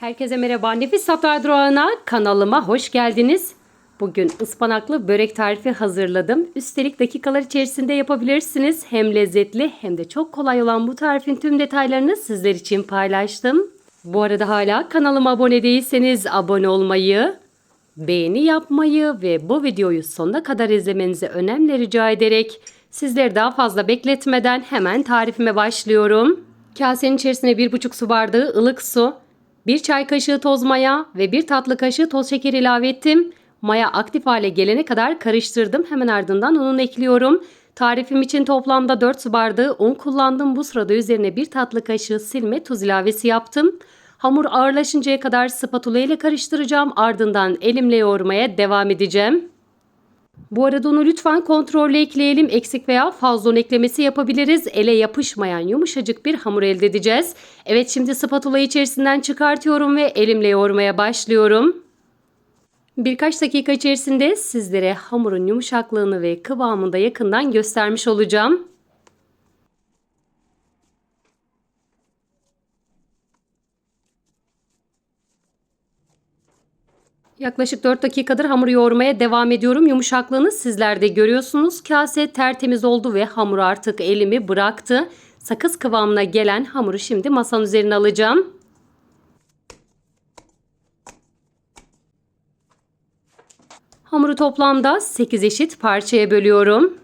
Herkese merhaba. Nefis Safra Durağı'na kanalıma hoş geldiniz. Bugün ıspanaklı börek tarifi hazırladım. Üstelik dakikalar içerisinde yapabilirsiniz. Hem lezzetli hem de çok kolay olan bu tarifin tüm detaylarını sizler için paylaştım. Bu arada hala kanalıma abone değilseniz abone olmayı, beğeni yapmayı ve bu videoyu sonuna kadar izlemenizi önemli rica ederek sizleri daha fazla bekletmeden hemen tarifime başlıyorum. Kasenin içerisine 1,5 su bardağı ılık su, 1 çay kaşığı toz maya ve 1 tatlı kaşığı toz şeker ilave ettim. Maya aktif hale gelene kadar karıştırdım. Hemen ardından ununu ekliyorum. Tarifim için toplamda 4 su bardağı un kullandım. Bu sırada üzerine 1 tatlı kaşığı silme tuz ilavesi yaptım. Hamur ağırlaşıncaya kadar spatula ile karıştıracağım. Ardından elimle yoğurmaya devam edeceğim. Bu arada onu lütfen kontrollü ekleyelim. Eksik veya fazla un eklemesi yapabiliriz. Ele yapışmayan yumuşacık bir hamur elde edeceğiz. Evet şimdi spatulayı içerisinden çıkartıyorum ve elimle yoğurmaya başlıyorum. Birkaç dakika içerisinde sizlere hamurun yumuşaklığını ve kıvamını da yakından göstermiş olacağım. Yaklaşık 4 dakikadır hamur yoğurmaya devam ediyorum. Yumuşaklığını sizler de görüyorsunuz. Kase tertemiz oldu ve hamur artık elimi bıraktı. Sakız kıvamına gelen hamuru şimdi masanın üzerine alacağım. Hamuru toplamda 8 eşit parçaya bölüyorum.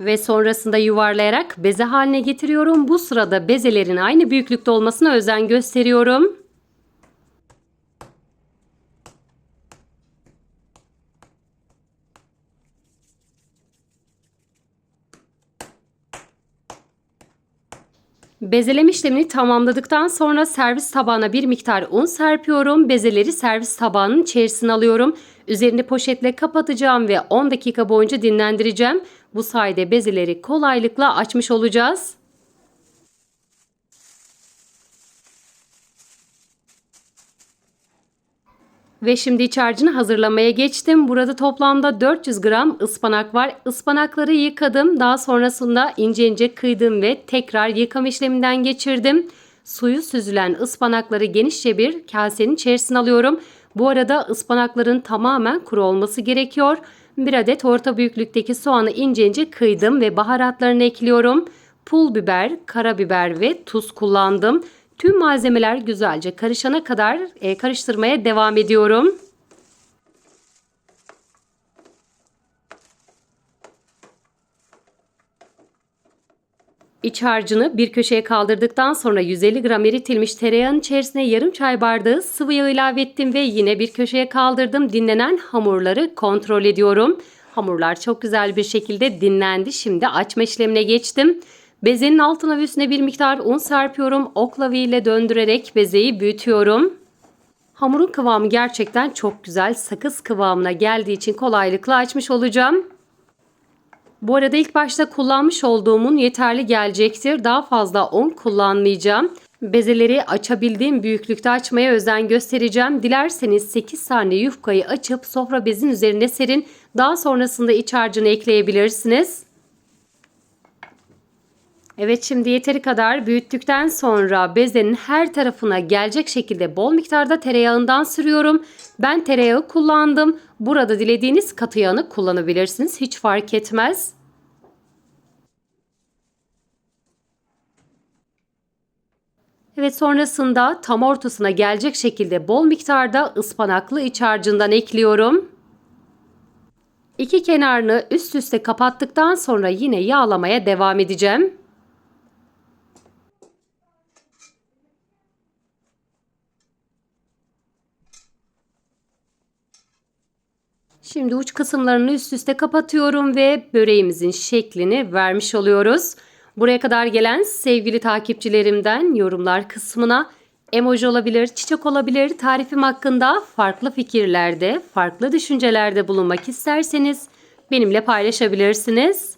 Ve sonrasında yuvarlayarak beze haline getiriyorum. Bu sırada bezelerin aynı büyüklükte olmasına özen gösteriyorum. Bezeleme işlemini tamamladıktan sonra servis tabağına bir miktar un serpiyorum. Bezeleri servis tabağının içerisine alıyorum. Üzerini poşetle kapatacağım ve 10 dakika boyunca dinlendireceğim. Bu sayede bezeleri kolaylıkla açmış olacağız. Ve şimdi iç harcını hazırlamaya geçtim. Burada toplamda 400 gram ıspanak var. Ispanakları yıkadım. Daha sonrasında ince ince kıydım ve tekrar yıkama işleminden geçirdim. Suyu süzülen ıspanakları genişçe bir kasenin içerisine alıyorum. Bu arada ıspanakların tamamen kuru olması gerekiyor. Bir adet orta büyüklükteki soğanı ince ince kıydım ve baharatlarını ekliyorum. Pul biber, karabiber ve tuz kullandım. Tüm malzemeler güzelce karışana kadar e, karıştırmaya devam ediyorum. İç harcını bir köşeye kaldırdıktan sonra 150 gram eritilmiş tereyağın içerisine yarım çay bardağı sıvı yağ ilave ettim ve yine bir köşeye kaldırdım. Dinlenen hamurları kontrol ediyorum. Hamurlar çok güzel bir şekilde dinlendi. Şimdi açma işlemine geçtim. Bezenin altına ve üstüne bir miktar un serpiyorum. Oklavi ile döndürerek bezeyi büyütüyorum. Hamurun kıvamı gerçekten çok güzel. Sakız kıvamına geldiği için kolaylıkla açmış olacağım. Bu arada ilk başta kullanmış olduğumun yeterli gelecektir. Daha fazla un kullanmayacağım. Bezeleri açabildiğim büyüklükte açmaya özen göstereceğim. Dilerseniz 8 tane yufkayı açıp sofra bezin üzerine serin. Daha sonrasında iç harcını ekleyebilirsiniz. Evet şimdi yeteri kadar büyüttükten sonra bezenin her tarafına gelecek şekilde bol miktarda tereyağından sürüyorum. Ben tereyağı kullandım. Burada dilediğiniz katı yağını kullanabilirsiniz. Hiç fark etmez. Evet sonrasında tam ortasına gelecek şekilde bol miktarda ıspanaklı iç harcından ekliyorum. İki kenarını üst üste kapattıktan sonra yine yağlamaya devam edeceğim. Şimdi uç kısımlarını üst üste kapatıyorum ve böreğimizin şeklini vermiş oluyoruz. Buraya kadar gelen sevgili takipçilerimden yorumlar kısmına emoji olabilir, çiçek olabilir, tarifim hakkında farklı fikirlerde, farklı düşüncelerde bulunmak isterseniz benimle paylaşabilirsiniz.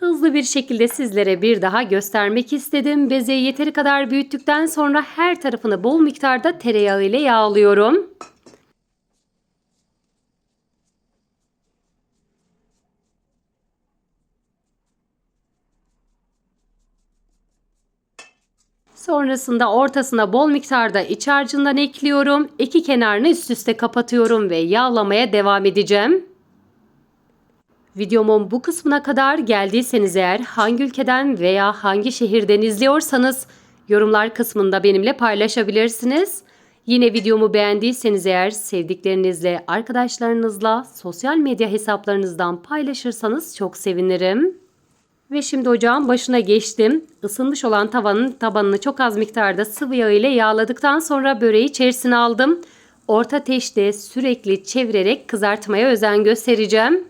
Hızlı bir şekilde sizlere bir daha göstermek istedim. Bezeyi yeteri kadar büyüttükten sonra her tarafını bol miktarda tereyağı ile yağlıyorum. Sonrasında ortasına bol miktarda iç harcından ekliyorum. İki kenarını üst üste kapatıyorum ve yağlamaya devam edeceğim. Videomun bu kısmına kadar geldiyseniz eğer hangi ülkeden veya hangi şehirden izliyorsanız yorumlar kısmında benimle paylaşabilirsiniz. Yine videomu beğendiyseniz eğer sevdiklerinizle, arkadaşlarınızla, sosyal medya hesaplarınızdan paylaşırsanız çok sevinirim. Ve şimdi ocağın başına geçtim. Isınmış olan tavanın tabanını çok az miktarda sıvı yağ ile yağladıktan sonra böreği içerisine aldım. Orta ateşte sürekli çevirerek kızartmaya özen göstereceğim.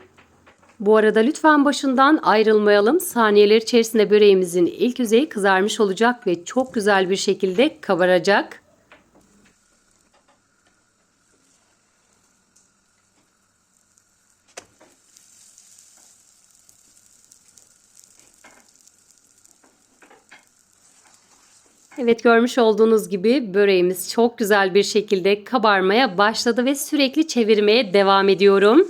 Bu arada lütfen başından ayrılmayalım. Saniyeler içerisinde böreğimizin ilk yüzeyi kızarmış olacak ve çok güzel bir şekilde kabaracak. Evet görmüş olduğunuz gibi böreğimiz çok güzel bir şekilde kabarmaya başladı ve sürekli çevirmeye devam ediyorum.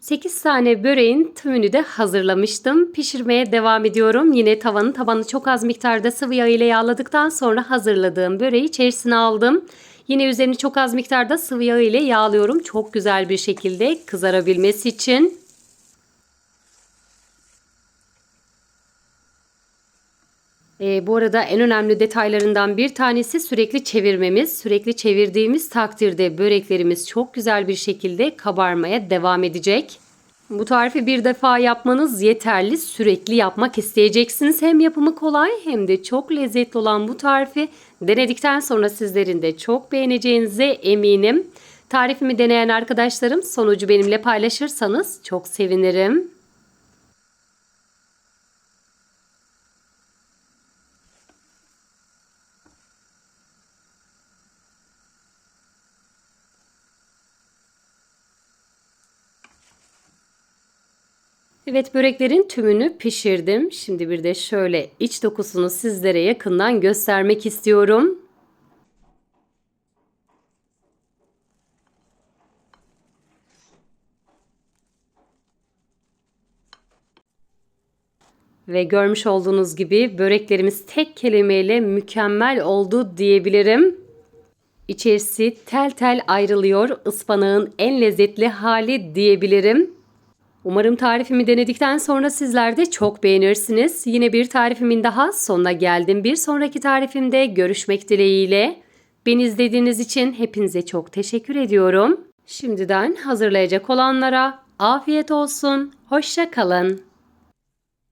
Sekiz tane böreğin tümünü de hazırlamıştım. Pişirmeye devam ediyorum. Yine tavanın tabanı çok az miktarda sıvı yağ ile yağladıktan sonra hazırladığım böreği içerisine aldım. Yine üzerini çok az miktarda sıvı yağ ile yağlıyorum. Çok güzel bir şekilde kızarabilmesi için. E, bu arada en önemli detaylarından bir tanesi sürekli çevirmemiz. Sürekli çevirdiğimiz takdirde böreklerimiz çok güzel bir şekilde kabarmaya devam edecek. Bu tarifi bir defa yapmanız yeterli. Sürekli yapmak isteyeceksiniz. Hem yapımı kolay hem de çok lezzetli olan bu tarifi denedikten sonra sizlerin de çok beğeneceğinize eminim. Tarifimi deneyen arkadaşlarım sonucu benimle paylaşırsanız çok sevinirim. Evet böreklerin tümünü pişirdim. Şimdi bir de şöyle iç dokusunu sizlere yakından göstermek istiyorum. Ve görmüş olduğunuz gibi böreklerimiz tek kelimeyle mükemmel oldu diyebilirim. İçerisi tel tel ayrılıyor. Ispanağın en lezzetli hali diyebilirim. Umarım tarifimi denedikten sonra sizler de çok beğenirsiniz. Yine bir tarifimin daha sonuna geldim. Bir sonraki tarifimde görüşmek dileğiyle. Beni izlediğiniz için hepinize çok teşekkür ediyorum. Şimdiden hazırlayacak olanlara afiyet olsun. Hoşça kalın.